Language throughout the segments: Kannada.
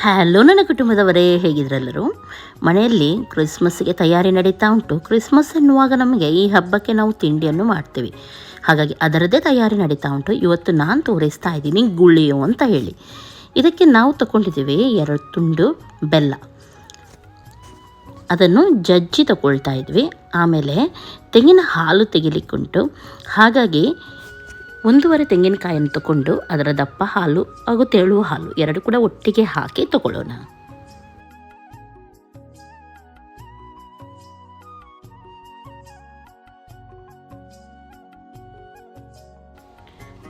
ಹಲೋ ನನ್ನ ಕುಟುಂಬದವರೇ, ಹೇಗಿದ್ರೆಲ್ಲರೂ? ಮನೆಯಲ್ಲಿ ಕ್ರಿಸ್ಮಸ್ಗೆ ತಯಾರಿ ನಡೀತಾ ಉಂಟು. ಕ್ರಿಸ್ಮಸ್ ಎನ್ನುವಾಗ ನಮಗೆ ಈ ಹಬ್ಬಕ್ಕೆ ನಾವು ತಿಂಡಿಯನ್ನು ಮಾಡ್ತೀವಿ. ಹಾಗಾಗಿ ಅದರದ್ದೇ ತಯಾರಿ ನಡೀತಾ ಉಂಟು. ಇವತ್ತು ನಾನು ತೋರಿಸ್ತಾ ಇದ್ದೀನಿ ಗುಳಿಯು ಅಂತ ಹೇಳಿ. ಇದಕ್ಕೆ ನಾವು ತಗೊಂಡಿದ್ದೀವಿ ಎರಡು ತುಂಡು ಬೆಲ್ಲ. ಅದನ್ನು ಜಜ್ಜಿ ತಗೊಳ್ತಾ ಇದ್ವಿ. ಆಮೇಲೆ ತೆಂಗಿನ ಹಾಲು ತೆಗಿಲಿಕ್ಕುಂಟು. ಹಾಗಾಗಿ ಒಂದೂವರೆ ತೆಂಗಿನಕಾಯನ್ನು ತಗೊಂಡು ಅದರ ದಪ್ಪ ಹಾಲು ಹಾಗೂ ತೆಳುವ ಹಾಲು ಎರಡು ಕೂಡ ಒಟ್ಟಿಗೆ ಹಾಕಿ ತಗೊಳ್ಳೋಣ.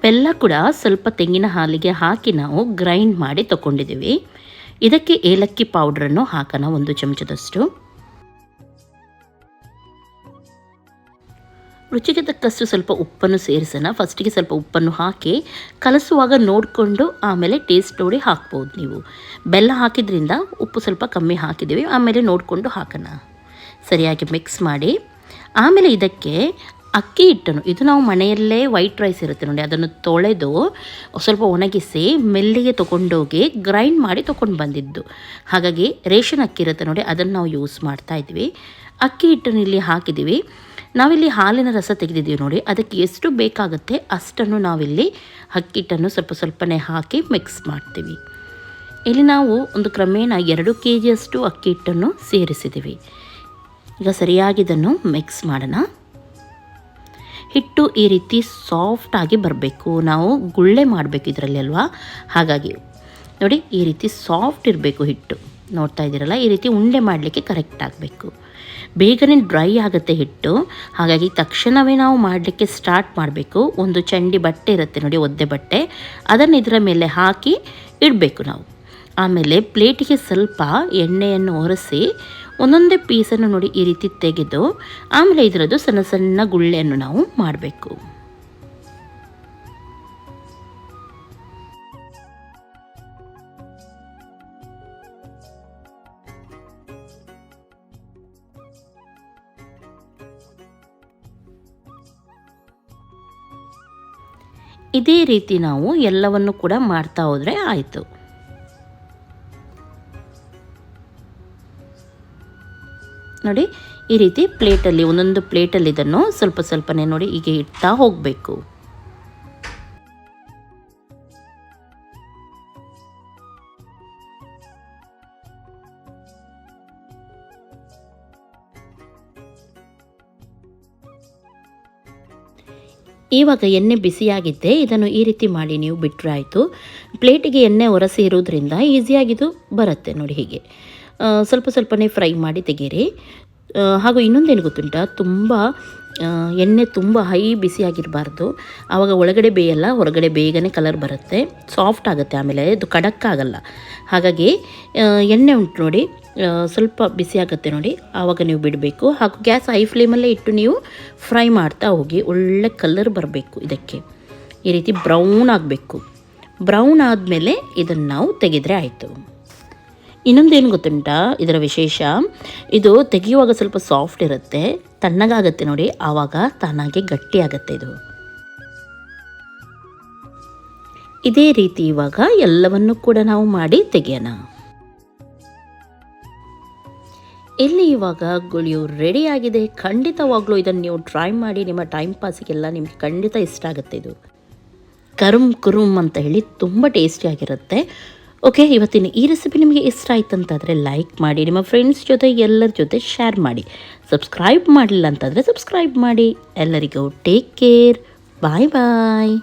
ಬೆಲ್ಲ ಕೂಡ ಸ್ವಲ್ಪ ತೆಂಗಿನ ಹಾಲಿಗೆ ಹಾಕಿ ನಾವು ಗ್ರೈಂಡ್ ಮಾಡಿ ತಗೊಂಡಿದ್ದೀವಿ. ಇದಕ್ಕೆ ಏಲಕ್ಕಿ ಪೌಡ್ರನ್ನು ಹಾಕೋಣ ಒಂದು ಚಮಚದಷ್ಟು. ರುಚಿಗೆ ತಕ್ಕಷ್ಟು ಸ್ವಲ್ಪ ಉಪ್ಪನ್ನು ಸೇರಿಸೋಣ. ಫಸ್ಟಿಗೆ ಸ್ವಲ್ಪ ಉಪ್ಪನ್ನು ಹಾಕಿ ಕಲಸುವಾಗ ನೋಡಿಕೊಂಡು ಆಮೇಲೆ ಟೇಸ್ಟ್ ನೋಡಿ ಹಾಕ್ಬೋದು ನೀವು. ಬೆಲ್ಲ ಹಾಕಿದ್ರಿಂದ ಉಪ್ಪು ಸ್ವಲ್ಪ ಕಮ್ಮಿ ಹಾಕಿದ್ದೀವಿ. ಆಮೇಲೆ ನೋಡಿಕೊಂಡು ಹಾಕೋಣ. ಸರಿಯಾಗಿ ಮಿಕ್ಸ್ ಮಾಡಿ. ಆಮೇಲೆ ಇದಕ್ಕೆ ಅಕ್ಕಿ ಹಿಟ್ಟನ್ನು, ಇದು ನಾವು ಮನೆಯಲ್ಲೇ ವೈಟ್ ರೈಸ್ ಇರುತ್ತೆ ನೋಡಿ, ಅದನ್ನು ತೊಳೆದು ಸ್ವಲ್ಪ ಒಣಗಿಸಿ ಮೆಲ್ಲಿಗೆ ತೊಗೊಂಡೋಗಿ ಗ್ರೈಂಡ್ ಮಾಡಿ ತೊಗೊಂಡು ಬಂದಿದ್ದು. ಹಾಗಾಗಿ ರೇಷನ್ ಅಕ್ಕಿ ಇರುತ್ತೆ ನೋಡಿ, ಅದನ್ನು ನಾವು ಯೂಸ್ ಮಾಡ್ತಾ ಇದ್ವಿ ಅಕ್ಕಿ ಹಿಟ್ಟನ್ನು ಇಲ್ಲಿ ಹಾಕಿದ್ದೀವಿ. ನಾವಿಲ್ಲಿ ಹಾಲಿನ ರಸ ತೆಗೆದಿದ್ದೀವಿ ನೋಡಿ. ಅದಕ್ಕೆ ಎಷ್ಟು ಬೇಕಾಗುತ್ತೆ ಅಷ್ಟನ್ನು ನಾವಿಲ್ಲಿ ಅಕ್ಕಿಟ್ಟನ್ನು ಸ್ವಲ್ಪ ಸ್ವಲ್ಪನೇ ಹಾಕಿ ಮಿಕ್ಸ್ ಮಾಡ್ತೀವಿ. ಇಲ್ಲಿ ನಾವು ಒಂದು ಕ್ರಮೇಣ ಎರಡು ಕೆ ಜಿಯಷ್ಟು ಅಕ್ಕಿ ಹಿಟ್ಟನ್ನು ಸೇರಿಸಿದ್ದೀವಿ. ಈಗ ಸರಿಯಾಗಿ ಇದನ್ನು ಮಿಕ್ಸ್ ಮಾಡೋಣ. ಹಿಟ್ಟು ಈ ರೀತಿ ಸಾಫ್ಟಾಗಿ ಬರಬೇಕು. ನಾವು ಗುಳ್ಳೆ ಮಾಡಬೇಕು ಇದರಲ್ಲಿ ಅಲ್ವಾ? ಹಾಗಾಗಿ ನೋಡಿ ಈ ರೀತಿ ಸಾಫ್ಟ್ ಇರಬೇಕು ಹಿಟ್ಟು. ನೋಡ್ತಾ ಇದ್ದೀರಲ್ಲ? ಈ ರೀತಿ ಉಂಡೆ ಮಾಡಲಿಕ್ಕೆ ಕರೆಕ್ಟ್ ಆಗಬೇಕು. ಬೇಗನೆ ಡ್ರೈ ಆಗುತ್ತೆ ಹಿಟ್ಟು. ಹಾಗಾಗಿ ತಕ್ಷಣವೇ ನಾವು ಮಾಡಲಿಕ್ಕೆ ಸ್ಟಾರ್ಟ್ ಮಾಡಬೇಕು. ಒಂದು ಚಂಡಿ ಬಟ್ಟೆ ಇರುತ್ತೆ ನೋಡಿ, ಒದ್ದೆ ಬಟ್ಟೆ. ಅದನ್ನು ಇದರ ಮೇಲೆ ಹಾಕಿ ಇಡಬೇಕು ನಾವು. ಆಮೇಲೆ ಪ್ಲೇಟಿಗೆ ಸ್ವಲ್ಪ ಎಣ್ಣೆಯನ್ನು ಒರೆಸಿ ಒಂದೊಂದೇ ಪೀಸನ್ನು ನೋಡಿ ಈ ರೀತಿ ತೆಗೆದು, ಆಮೇಲೆ ಇದರದ್ದು ಸಣ್ಣ ಸಣ್ಣ ಗುಳ್ಳೆಯನ್ನು ನಾವು ಮಾಡಬೇಕು. ಇದೇ ರೀತಿ ನಾವು ಎಲ್ಲವನ್ನು ಕೂಡ ಮಾಡ್ತಾ ಹೋದರೆ ಆಯಿತು. ನೋಡಿ, ಈ ರೀತಿ ಪ್ಲೇಟಲ್ಲಿ ಒಂದೊಂದು ಪ್ಲೇಟಲ್ಲಿ ಇದನ್ನು ಸ್ವಲ್ಪ ಸ್ವಲ್ಪನೇ ನೋಡಿ ಹೀಗೆ ಇಡ್ತಾ ಹೋಗಬೇಕು. ಇವಾಗ ಎಣ್ಣೆ ಬಿಸಿಯಾಗಿದ್ದೆ ಇದನ್ನು ಈ ರೀತಿ ಮಾಡಿ ನೀವು ಬಿಟ್ಟರೆ ಆಯಿತು. ಪ್ಲೇಟಿಗೆ ಎಣ್ಣೆ ಒರೆಸಿ ಇರೋದ್ರಿಂದ ಈಸಿಯಾಗಿದು ಬರುತ್ತೆ ನೋಡಿ ಹೀಗೆ. ಸ್ವಲ್ಪ ಸ್ವಲ್ಪನೇ ಫ್ರೈ ಮಾಡಿ ತೆಗೀರಿ. ಹಾಗೂ ಇನ್ನೊಂದೇನು ಗೊತ್ತುಂಟ? ತುಂಬ ಎಣ್ಣೆ ತುಂಬ ಹೈ ಬಿಸಿಯಾಗಿರಬಾರ್ದು. ಆವಾಗ ಒಳಗಡೆ ಬೇಯಲ್ಲ, ಹೊರಗಡೆ ಬೇಗನೆ ಕಲರ್ ಬರುತ್ತೆ. ಸಾಫ್ಟ್ ಆಗುತ್ತೆ ಆಮೇಲೆ, ಅದು ಕಡಕ್ಕಾಗಲ್ಲ. ಹಾಗಾಗಿ ಎಣ್ಣೆ ಉಂಟು ನೋಡಿ. ಸ್ವಲ್ಪ ಬಿಸಿ ಆಗುತ್ತೆ ನೋಡಿ. ಆವಾಗ ನೀವು ಬಿಡಬೇಕು. ಹಾಗೂ ಗ್ಯಾಸ್ ಹೈ ಫ್ಲೇಮಲ್ಲೇ ಇಟ್ಟು ನೀವು ಫ್ರೈ ಮಾಡ್ತಾ ಹೋಗಿ ಒಳ್ಳೆ ಕಲರ್ ಬರಬೇಕು ಇದಕ್ಕೆ. ಈ ರೀತಿ ಬ್ರೌನ್ ಆಗಬೇಕು. ಬ್ರೌನ್ ಆದಮೇಲೆ ಇದನ್ನು ನಾವು ತೆಗೆದರೆ ಆಯಿತು. ಇನ್ನೊಂದೇನು ಗೊತ್ತುಂಟ? ಇದರ ವಿಶೇಷ, ಇದು ತೆಗೆಯುವಾಗ ಸ್ವಲ್ಪ ಸಾಫ್ಟ್ ಇರುತ್ತೆ. ತಣ್ಣಗಾಗತ್ತೆ ನೋಡಿ. ಆವಾಗ ತಾನಾಗೆ ಗಟ್ಟಿ ಆಗುತ್ತೆ ಇದು. ಇದೇ ರೀತಿ ಇವಾಗ ಎಲ್ಲವನ್ನು ಕೂಡ ನಾವು ಮಾಡಿ ತೆಗೆಯೋಣ. ಇಲ್ಲಿ ಇವಾಗ ಗುಳಿಯು ಆಗಿದೆ. ಖಂಡಿತವಾಗ್ಲೂ ಇದನ್ನು ನೀವು ಟ್ರೈ ಮಾಡಿ, ನಿಮ್ಮ ಟೈಮ್ ಪಾಸಿಗೆಲ್ಲ ನಿಮಗೆ ಖಂಡಿತ ಇಷ್ಟ ಆಗುತ್ತೆ ಇದು. ಕರುಮ್ ಕುರುಮ್ ಅಂತ ಹೇಳಿ ತುಂಬ ಟೇಸ್ಟಿಯಾಗಿರುತ್ತೆ ಓಕೆ ಇವತ್ತಿನ ಈ ರೆಸಿಪಿ ನಿಮಗೆ ಇಷ್ಟ ಆಯ್ತು ಅಂತಂದರೆ ಲೈಕ್ ಮಾಡಿ, ನಿಮ್ಮ ಫ್ರೆಂಡ್ಸ್ ಜೊತೆ, ಎಲ್ಲರ ಜೊತೆ ಶೇರ್ ಮಾಡಿ. ಸಬ್ಸ್ಕ್ರೈಬ್ ಮಾಡಲಿಲ್ಲ ಅಂತಂದರೆ ಸಬ್ಸ್ಕ್ರೈಬ್ ಮಾಡಿ. ಎಲ್ಲರಿಗೂ ಟೇಕ್ ಕೇರ್ ಬಾಯ್ ಬಾಯ್